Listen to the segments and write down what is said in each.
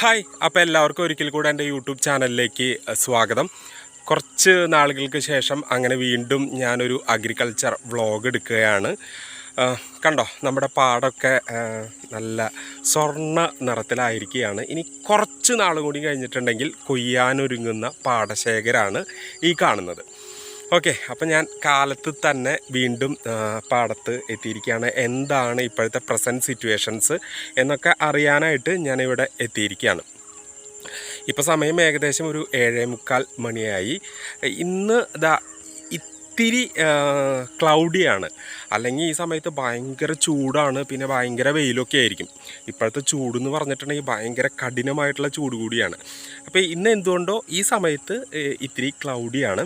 Hi അപ്പോൾ എല്ലാവർക്കും ഒരിക്കൽ കൂടെ എന്റെ യൂട്യൂബ് ചാനലിലേക്ക് സ്വാഗതം. കുറച്ച് നാളുകൾക്ക് ശേഷം അങ്ങനെ വീണ്ടും ഞാനൊരു അഗ്രികൾച്ചർ വ്ളോഗ് എടുക്കുകയാണ്. കണ്ടോ നമ്മുടെ പാടൊക്കെ നല്ല സ്വർണ നിറത്തിലായിരിക്കുകയാണ്. ഇനി കുറച്ച് നാൾ കൂടി കഴിഞ്ഞിട്ടുണ്ടെങ്കിൽ കൊയ്യാനൊരുങ്ങുന്ന പാടശേഖരാണ് ഈ കാണുന്നത്. ഓക്കെ അപ്പം ഞാൻ കാലത്ത് തന്നെ വീണ്ടും പാടത്ത് എത്തിയിരിക്കുകയാണ്. എന്താണ് ഇപ്പോഴത്തെ പ്രസന്റ് സിറ്റുവേഷൻസ് എന്നൊക്കെ അറിയാനായിട്ട് ഞാനിവിടെ എത്തിയിരിക്കുകയാണ്. ഇപ്പോൾ സമയം ഏകദേശം ഒരു ഏഴേ മുക്കാൽ മണിയായി. ഇന്ന് ദാ ഇത്തിരി ക്ലൗഡിയാണ് അല്ലെങ്കിൽ ഈ സമയത്ത് ഭയങ്കര ചൂടാണ് പിന്നെ ഭയങ്കര വെയിലൊക്കെ ആയിരിക്കും. ഇപ്പോഴത്തെ ചൂടെന്ന് പറഞ്ഞിട്ടുണ്ടെങ്കിൽ ഭയങ്കര കഠിനമായിട്ടുള്ള ചൂട് കൂടിയാണ്. അപ്പോൾ ഇന്ന് എന്തുകൊണ്ടോ ഈ സമയത്ത് ഇത്തിരി ക്ലൗഡിയാണ്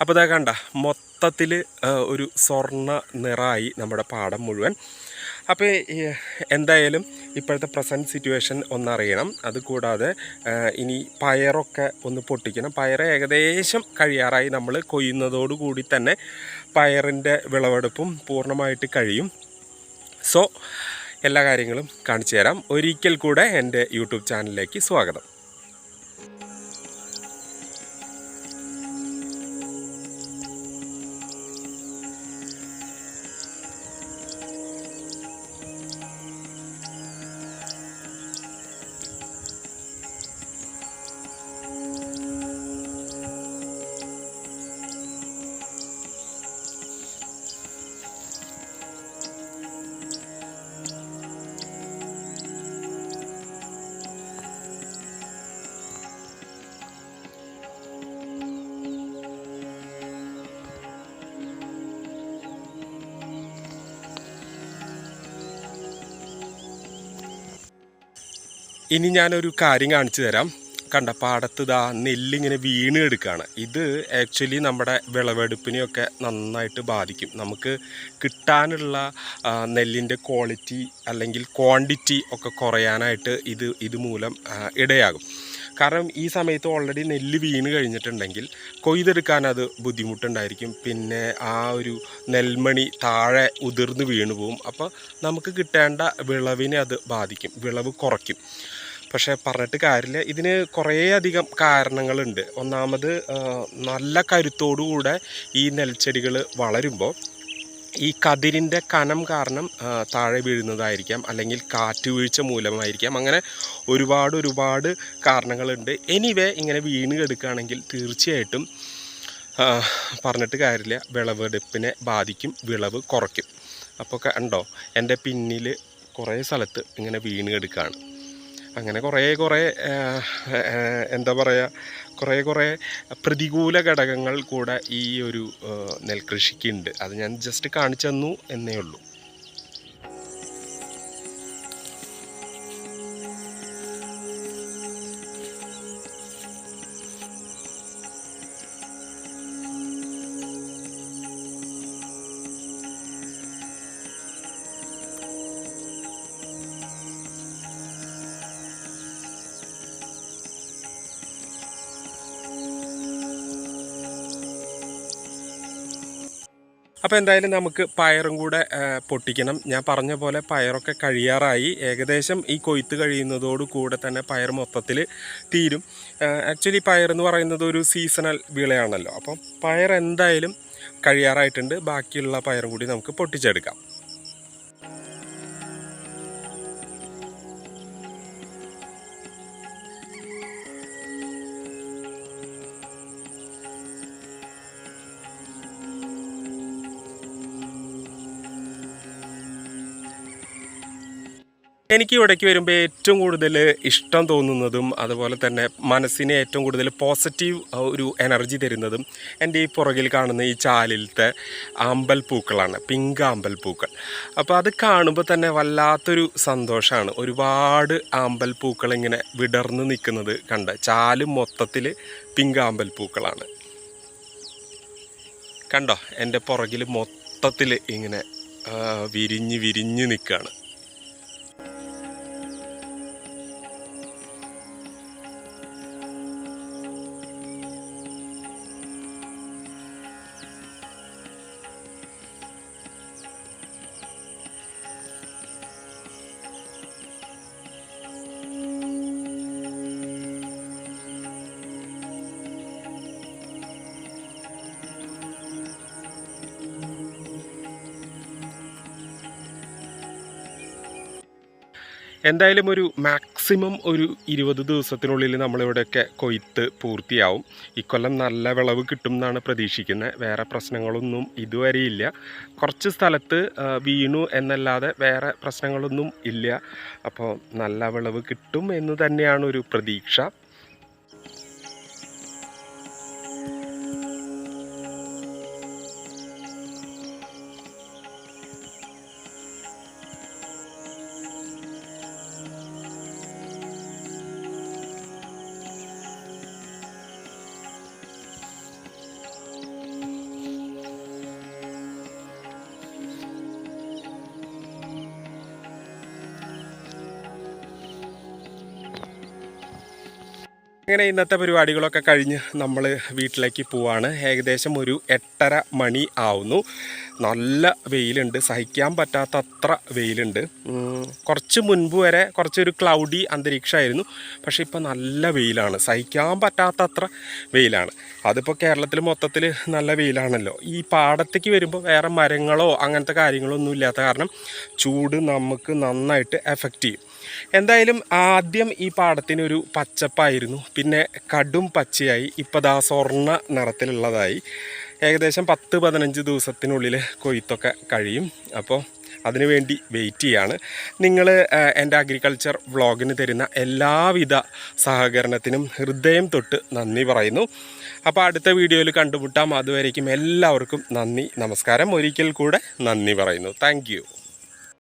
അപ്പോൾ ഇതാ കണ്ട മൊത്തത്തിൽ ഒരു സ്വർണ നിറമായി നമ്മുടെ പാടം മുഴുവൻ. അപ്പോൾ എന്തായാലും ഇപ്പോഴത്തെ പ്രസന്റ് സിറ്റുവേഷൻ ഒന്നറിയണം. അതുകൂടാതെ ഇനി പയറൊക്കെ ഒന്ന് പൊട്ടിക്കണം. പയർ ഏകദേശം കഴിയാറായി നമ്മൾ കൊയ്യുന്നതോടുകൂടി തന്നെ പയറിന്റെ വിളവെടുപ്പും പൂർണമായിട്ട് കഴിയും. സോ എല്ലാ കാര്യങ്ങളും കാണിച്ചു തരാം. ഒരിക്കൽ കൂടെ എന്റെ യൂട്യൂബ് ചാനലിലേക്ക് സ്വാഗതം. ഇനി ഞാനൊരു കാര്യം കാണിച്ചു തരാം. കണ്ട പാടത്ത് ഇതാ നെല്ലിങ്ങനെ വീണ് എടുക്കുകയാണ് ഇത് ആക്ച്വലി നമ്മുടെ വിളവെടുപ്പിനെയൊക്കെ നന്നായിട്ട് ബാധിക്കും. നമുക്ക് കിട്ടാനുള്ള നെല്ലിന്റെ ക്വാളിറ്റി അല്ലെങ്കിൽ ക്വാണ്ടിറ്റി ഒക്കെ കുറയാനായിട്ട് ഇത് ഇതുമൂലം മൂലം ഇടയാകും. കാരണം ഈ സമയത്ത് ഓൾറെഡി നെല്ല് വീണ് കഴിഞ്ഞിട്ടുണ്ടെങ്കിൽ കൊയ്തെടുക്കാൻ അത് ബുദ്ധിമുട്ടുണ്ടായിരിക്കും. പിന്നെ ആ ഒരു നെൽമണി താഴെ ഉതിർന്ന് വീണു പോവും അപ്പോൾ നമുക്ക് കിട്ടേണ്ട വിളവിനെ അത് ബാധിക്കും. വിളവ് കുറയ്ക്കും. പക്ഷേ പറഞ്ഞിട്ട് കാര്യമില്ല. ഇതിന് കുറേയധികം കാരണങ്ങളുണ്ട്. ഒന്നാമത് നല്ല കരുത്തോടുകൂടെ ഈ നെൽച്ചെടികൾ വളരുമ്പോൾ ഈ കതിരിന്റെ കനം കാരണം താഴെ വീഴുന്നതായിരിക്കാം അല്ലെങ്കിൽ കാറ്റ് വീഴ്ച മൂലമായിരിക്കാം. അങ്ങനെ ഒരുപാട് ഒരുപാട് കാരണങ്ങളുണ്ട്. എനിവേ ഇങ്ങനെ വീണ് കിടക്കുകയാണെങ്കിൽ തീർച്ചയായിട്ടും പറഞ്ഞിട്ട് കാര്യമില്ല. വിളവെടുപ്പിനെ ബാധിക്കും വിളവ് കുറയ്ക്കും. അപ്പോൾ കണ്ടോ? എന്റെ പിന്നിൽ കുറേ സ്ഥലത്ത് ഇങ്ങനെ വീണ് കിടക്കുകയാണ്. അങ്ങനെ കുറേ കുറേ എന്താ പറയുക കുറേ കുറേ പ്രതികൂല ഘടകങ്ങൾ കൂടെ ഈ ഒരു നെൽകൃഷിക്കുണ്ട് അത് ഞാൻ ജസ്റ്റ് കാണിച്ചു തന്നു എന്നേ ഉള്ളൂ. അപ്പോൾ എന്തായാലും നമുക്ക് പയറും കൂടെ പൊട്ടിക്കണം. ഞാൻ പറഞ്ഞ പോലെ പയറൊക്കെ കഴിയാറായി. ഏകദേശം ഈ കൊയ്ത്ത് കഴിയുന്നതോടു കൂടെ തന്നെ പയർ മൊത്തത്തിൽ തീരും. ആക്ച്വലി പയർ എന്ന് പറയുന്നത് ഒരു സീസണൽ വിളയാണല്ലോ. അപ്പം പയർ എന്തായാലും കഴിയാറായിട്ടുണ്ട്. ബാക്കിയുള്ള പയറും കൂടി നമുക്ക് പൊട്ടിച്ചെടുക്കാം. എനിക്ക് ഇവിടേക്ക് വരുമ്പോൾ ഏറ്റവും കൂടുതൽ ഇഷ്ടം തോന്നുന്നതും അതുപോലെ തന്നെ മനസ്സിന് ഏറ്റവും കൂടുതൽ പോസിറ്റീവ് ഒരു എനർജി തരുന്നതും എന്റെ ഈ പുറകിൽ കാണുന്ന ഈ ചാലിലത്തെ ആമ്പൽ പൂക്കളാണ് പിങ്ക് ആമ്പൽ പൂക്കൾ. അപ്പോൾ അത് കാണുമ്പോൾ തന്നെ വല്ലാത്തൊരു സന്തോഷമാണ് ഒരുപാട് ആമ്പൽ പൂക്കൾ ഇങ്ങനെ വിടർന്ന് നിൽക്കുന്നത് കണ്ട് ചാൽ മൊത്തത്തിൽ പിങ്ക് ആമ്പൽ പൂക്കളാണ്. കണ്ടോ? എന്റെ പുറകിൽ മൊത്തത്തിൽ ഇങ്ങനെ വിരിഞ്ഞ് വിരിഞ്ഞ് നിൽക്കുകയാണ് എന്തായാലും ഒരു മാക്സിമം ഒരു ഇരുപത് ദിവസത്തിനുള്ളിൽ നമ്മളിവിടെയൊക്കെ കൊയ്ത്ത് പൂർത്തിയാവും. ഇക്കൊല്ലം നല്ല വിളവ് കിട്ടും എന്നാണ് പ്രതീക്ഷിക്കുന്നത്. വേറെ പ്രശ്നങ്ങളൊന്നും ഇതുവരെ ഇല്ല. കുറച്ച് സ്ഥലത്ത് വീണു എന്നല്ലാതെ വേറെ പ്രശ്നങ്ങളൊന്നും ഇല്ല. അപ്പോൾ നല്ല വിളവ് കിട്ടും എന്ന് തന്നെയാണ് ഒരു പ്രതീക്ഷ. അങ്ങനെ ഇന്നത്തെ പരിപാടികളൊക്കെ കഴിഞ്ഞ് നമ്മൾ വീട്ടിലേക്ക് പോവാണ്. ഏകദേശം ഒരു എട്ടര മണി ആവുന്നു. നല്ല വെയിലുണ്ട്. സഹിക്കാൻ പറ്റാത്ത അത്ര വെയിലുണ്ട് കുറച്ച് മുൻപ് വരെ കുറച്ചൊരു ക്ലൗഡി അന്തരീക്ഷമായിരുന്നു. പക്ഷേ ഇപ്പോൾ നല്ല വെയിലാണ്. സഹിക്കാൻ പറ്റാത്ത അത്ര വെയിലാണ്. അതിപ്പോൾ കേരളത്തിൽ മൊത്തത്തിൽ നല്ല വെയിലാണല്ലോ. ഈ പാടത്തേക്ക് വരുമ്പോൾ വേറെ മരങ്ങളോ അങ്ങനത്തെ കാര്യങ്ങളോ ഒന്നും ഇല്ലാത്ത കാരണം ചൂട് നമുക്ക് നന്നായിട്ട് എഫക്റ്റ് ചെയ്യും. എന്തായാലും ആദ്യം ഈ പാടത്തിനൊരു പച്ചപ്പായിരുന്നു. പിന്നെ കടും പച്ചയായി. ഇപ്പോൾ ദാ സ്വർണ നിറത്തിലുള്ളതായി. ഏകദേശം പത്ത് പതിനഞ്ച് ദിവസത്തിനുള്ളിൽ കൊയ്ത്തൊക്കെ കഴിയും. അപ്പോൾ അതിനുവേണ്ടി വെയിറ്റ് ചെയ്യാണ്. നിങ്ങൾ എന്റെ അഗ്രികൾച്ചർ വ്ളോഗിന് തരുന്ന എല്ലാവിധ സഹകരണത്തിനും ഹൃദയം തൊട്ട് നന്ദി പറയുന്നു. അപ്പോൾ അടുത്ത വീഡിയോയിൽ കണ്ടുമുട്ടാം. അതുവരേക്കും എല്ലാവർക്കും നന്ദി നമസ്കാരം. ഒരിക്കൽ കൂടെ നന്ദി പറയുന്നു. താങ്ക്